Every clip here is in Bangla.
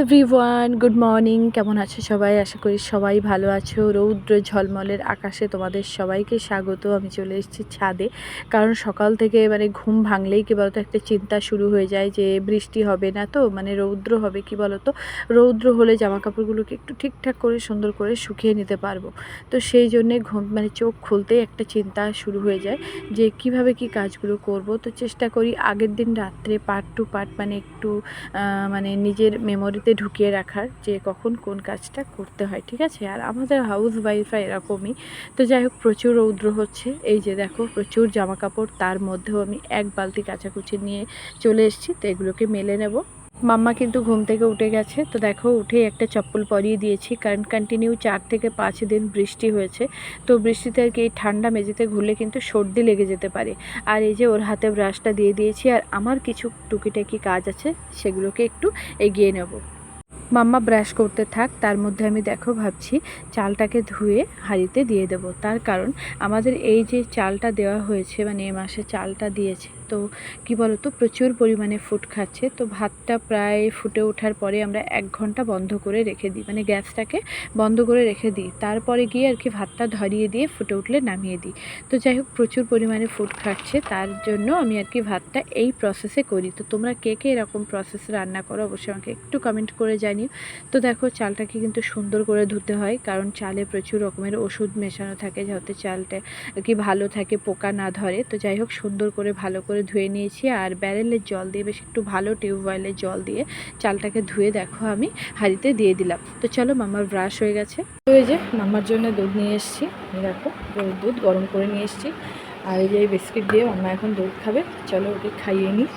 এভরিওয়ান গুড মর্নিং কেমন আছো সবাই? আশা করি সবাই ভালো আছো। রৌদ্র ঝলমলের আকাশে তোমাদের সবাইকে স্বাগত। আমি চলে এসেছি ছাদে। কারণ সকাল থেকে মানে ঘুম ভাঙলেই কি বলতো একটা চিন্তা শুরু হয়ে যায় যে বৃষ্টি হবে না তো মানে রৌদ্র হবে কি বলতো? রৌদ্র হলে জামা কাপড়গুলোকে একটু ঠিকঠাক করে, সুন্দর করে শুকিয়ে নিতে পারব। তো সেই জন্যে ঘুম মানে চোখ খুলতেই একটা চিন্তা শুরু হয়ে যায় যে কীভাবে কি কাজগুলো করব। তো চেষ্টা করি আগের দিন রাত্রে পার্ট টু পার্ট মানে একটু মানে নিজের মেমোরিতে ঢুকিয়ে রাখার যে কখন কোন কাজটা করতে হয়, ঠিক আছে? আর আমাদের হাউস ওয়াইফরা এরকমই। তো যাই হোক, প্রচুর রৌদ্র হচ্ছে। এই যে দেখো, প্রচুর জামা কাপড় তার মধ্যেও আমি এক বালতি কাচাকুচি নিয়ে চলে এসেছি, তো এগুলোকে মেলে নেব। মাম্মা কিন্তু ঘুম থেকে উঠে গেছে। তো দেখো, উঠে একটা চপ্পল পরিয়ে দিয়েছি। কারণ কন্টিনিউ চার থেকে পাঁচ দিন বৃষ্টি হয়েছে। তো বৃষ্টিতে আর কি এই ঠান্ডা মেঝেতে ঘুরলে কিন্তু সর্দি লেগে যেতে পারে। আর এই যে ওর হাতে ব্রাশটা দিয়ে দিয়েছি। আর আমার কিছু টুকিটাকি কাজ আছে, সেগুলোকে একটু এগিয়ে নেব। মাম্মা ব্রাশ করতে থাক, তার মধ্যে আমি দেখো ভাবছি চালটাকে ধুয়ে হাঁড়িতে দিয়ে দেব। তার কারণ আমাদের এই যে চালটা দেওয়া হয়েছে মানে এ মাসে চালটা দিয়েছে তো কি বলতো, প্রচুর পরিমাণে ফুট খাচ্ছে। তো ভাতটা প্রায় ফুটে ওঠার পরে আমরা এক ঘণ্টা বন্ধ করে রেখে দিই মানে গ্যাসটাকে বন্ধ করে রেখে দিই। তারপরে গিয়ে আর কি ভাতটা ধরিয়ে দিয়ে ফুটে উঠলে নামিয়ে দিই। তো যাই হোক, প্রচুর পরিমাণে ফুড খাচ্ছে, তার জন্য আমি আর কি ভাতটা এই প্রসেসে করি। তো তোমরা কে কে এরকম প্রসেসে রান্না করো, অবশ্যই আমাকে একটু কমেন্ট করে জানিও। তো দেখো, চালটাকে কিন্তু সুন্দর করে ধুতে হয়, কারণ চালে প্রচুর রকমের ওষুধ মেশানো থাকে, যাতে চালটা আর কি ভালো থাকে, পোকা না ধরে। তো যাই হোক, সুন্দর করে ভালো করে ধুয়ে নিয়েছি আর ব্যারেলের জল দিয়ে বেশ একটু ভালো টিউবওয়েলের জল দিয়ে চালটাকে ধুয়ে দেখো আমি হাঁড়িতে দিয়ে দিলাম। তো চলো মামার ব্রাশ হয়ে গেছে। তো এই যে মামার জন্য দুধ নিয়ে এসেছি। দেখো দুধ গরম করে নিয়ে এসেছি। আর এই যে এই বিস্কিট দিয়ে মাম্মা এখন দুধ খাবে। চলো ওকে খাইয়ে নিই।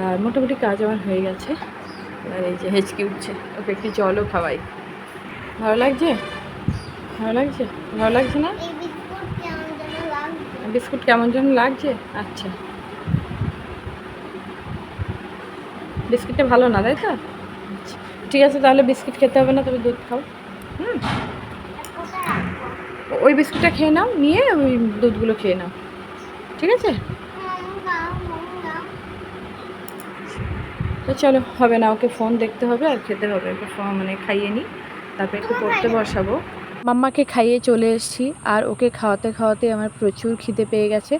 আর মোটামুটি কাজ আমার হয়ে গেছে। আর এই যে হেঁচকি উঠছে। ওকে একটু জলও খাওয়াই। ভালো লাগছে? ভালো লাগছে? ভালো লাগছে না? বিস্কুট কেমন যেন বিস্কুট কেমন যেন লাগছে? আচ্ছা। বিস্কিটটা ভালো না, তাই তো? ঠিক আছে, তাহলে বিস্কিট খেতে হবে না, তুমি দুধ খাও। হুম? ওই বিস্কুটটা খেয়ে নাও, নিয়ে ওই দুধগুলো খেয়ে নাও। ঠিক আছে। তো চলো, হবে না, ওকে ফোন দেখতে হবে আর খেতে হবে। ওকে ফোন মানে খাইয়ে নিই, তারপরে একটু পড়তে বসাবো। মাম্মাকে খাইয়ে চলে এসেছি, আর ওকে খাওয়াতে খাওয়াতে আমার প্রচুর খিদে পেয়ে গেছে।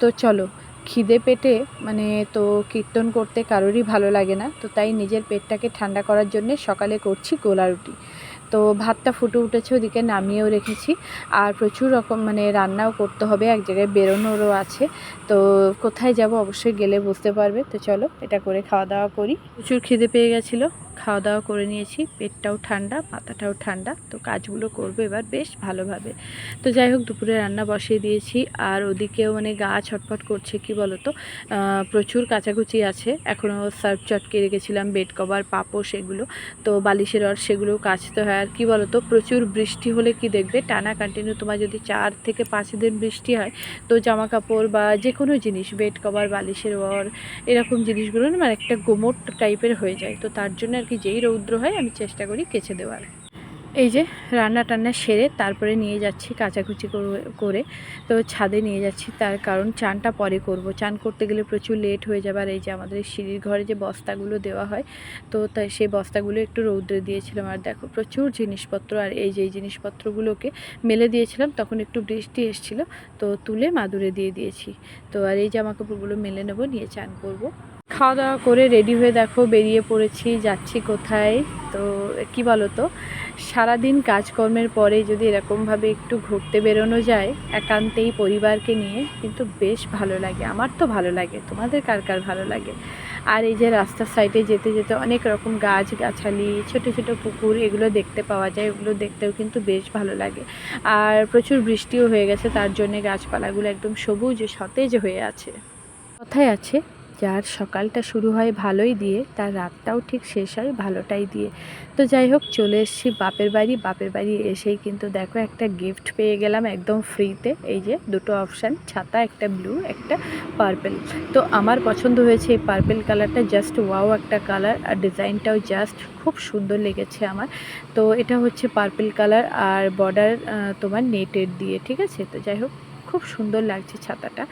তো চলো খিদে পেটে মানে তো কীর্তন করতে কারোরই ভালো লাগে না, তো তাই নিজের পেটটাকে ঠান্ডা করার জন্য সকালে করছি গোলা রুটি। তো ভাতটা ফুটে উঠেছে ওদিকে, নামিয়েও রেখেছি। আর প্রচুর রকম মানে রান্নাও করতে হবে, এক জায়গায় বেরোনোরও আছে। তো কোথায় যাব অবশ্যই গেলে বুঝতে পারবে। তো চলো, এটা করে খাওয়া দাওয়া করি। প্রচুর খিদে পেয়ে গেছিল। খাওয়া দাওয়া করে নিয়েছি, পেটটাও ঠান্ডা, মাথাটাও ঠান্ডা, তো কাজগুলো করব এবার বেশ ভালোভাবে। তো যাই হোক, দুপুরে রান্না বসিয়ে দিয়েছি, আর ওদিকেও মানে গা ছটফট করছে কি বলতো প্রচুর কাচাকুচি আছে, এখনও সার্ফ চটকে রেখেছিলাম, বেড কভার পাপো সেগুলো তো বালিশের রড সেগুলোও কাচতে হয়, আর কি বলতো, প্রচুর বৃষ্টি হলে কি দেখবে, টানা কন্টিনিউ তোমার যদি চার থেকে পাঁচ দিন বৃষ্টি হয়, তো জামা কাপড় বা যে কোনো জিনিস, বেড কভার, বালিশের ওয়ার এরকম জিনিসগুলো না মানে একটা গোমট টাইপের হয়ে যায়, তো তার জন্য আর কি যেই রৌদ্র হয়, আমি চেষ্টা করি কেচে দেওয়ার। এই যে রান্না টান্না সেরে তারপরে নিয়ে যাচ্ছি কাচাকুচি করে- তো ছাদে নিয়ে যাচ্ছি, তার কারণ চানটা পরে করব। চান করতে গেলে প্রচুর লেট হয়ে যাবে আর এই যে আমাদের সিঁড়ির ঘরে যে বস্তাগুলো দেওয়া হয়, তো তাই সেই বস্তাগুলো একটু রৌদ্রে দিয়েছিলাম। আর দেখো প্রচুর জিনিসপত্র, আর এই যে জিনিসপত্রগুলোকে মেলে দিয়েছিলাম, তখন একটু বৃষ্টি এসেছিল, তো তুলে মাদুরে দিয়ে দিয়েছি। তো আর এই জামা কাপড়গুলো মেলে নেব, নিয়ে চান করব। খাওয়া দাওয়া করে রেডি হয়ে দেখো বেরিয়ে পড়েছি, যাচ্ছি কোথায়? তো কি বলো তো সারাদিন কাজকর্মের পরে যদি এরকমভাবে একটু ঘুরতে বেরোনো যায়, একান্তেই পরিবারকে নিয়ে, কিন্তু বেশ ভালো লাগে। আমার তো ভালো লাগে। তোমাদের কার কার ভালো লাগে? আর এই যে রাস্তার সাইডে যেতে যেতে অনেক রকম গাছ গাছালি ছোট ছোট পুকুর, এগুলো দেখতে পাওয়া যায়। ওগুলো দেখতেও কিন্তু বেশ ভালো লাগে। আর প্রচুর বৃষ্টিও হয়ে গেছে, তার জন্যে গাছপালাগুলো একদম সবুজ, সতেজ হয়ে আছে। কথায় আছে যার সকালটা শুরু হয় ভালোই দিয়ে, তার রাতটাও ঠিক শেষ হয় ভালোটাই দিয়ে। তো যাই হোক, চলে এসেছি বাপের বাড়ি। বাপের বাড়ি এসেই কিন্তু দেখো একটা গিফট পেয়ে গেলাম একদম ফ্রিতে এই যে দুটো অপশান ছাতা, একটা ব্লু একটা পার্পেল তো আমার পছন্দ হয়েছে এই পার্পেল কালারটা জাস্ট ওয়াও একটা কালার আর ডিজাইনটাও জাস্ট খুব সুন্দর লেগেছে আমার। তো এটা হচ্ছে পার্পেল কালার আর বর্ডার তোমার নেটের দিয়ে, ঠিক আছে? তো যাই হোক। খুব সুন্দর লাগছে ছাতাটা।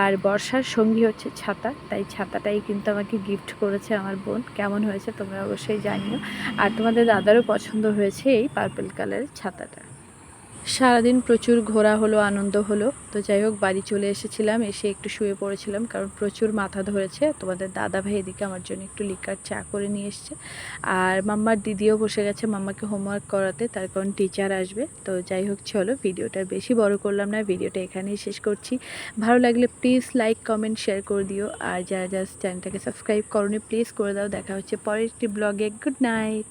আর বর্ষার সঙ্গী হচ্ছে ছাতা, তাই ছাতাটাই কিন্তু আমাকে গিফট করেছে আমার বোন। কেমন হয়েছে তোমরা অবশ্যই জানিও। আর তোমাদের দাদারও পছন্দ হয়েছে এই পার্পল কালারের ছাতাটা। সারাদিন প্রচুর ঘোরা হলো, আনন্দ হলো। তো যাই হোক, বাড়ি চলে এসেছিলাম, এসে একটু শুয়ে পড়েছিলাম, কারণ প্রচুর মাথা ধরেছে। তোমাদের দাদা ভাই এদিকে আমার জন্য একটু লিকার চা করে নিয়ে এসছে। আর মাম্মার দিদিও বসে গেছে মাম্মাকে হোমওয়ার্ক করাতে, তার কারণ টিচার আসবে। তো যাই হোক, চলো ভিডিওটা বেশি বড় করলাম না, ভিডিওটা এখানেই শেষ করছি। ভালো লাগলে প্লিজ লাইক কমেন্ট শেয়ার করে দিও। আর যারা যারা চ্যানেলটাকে সাবস্ক্রাইব করনি প্লিজ করে দাও। দেখা হচ্ছে পরের একটি ব্লগে গুড নাইট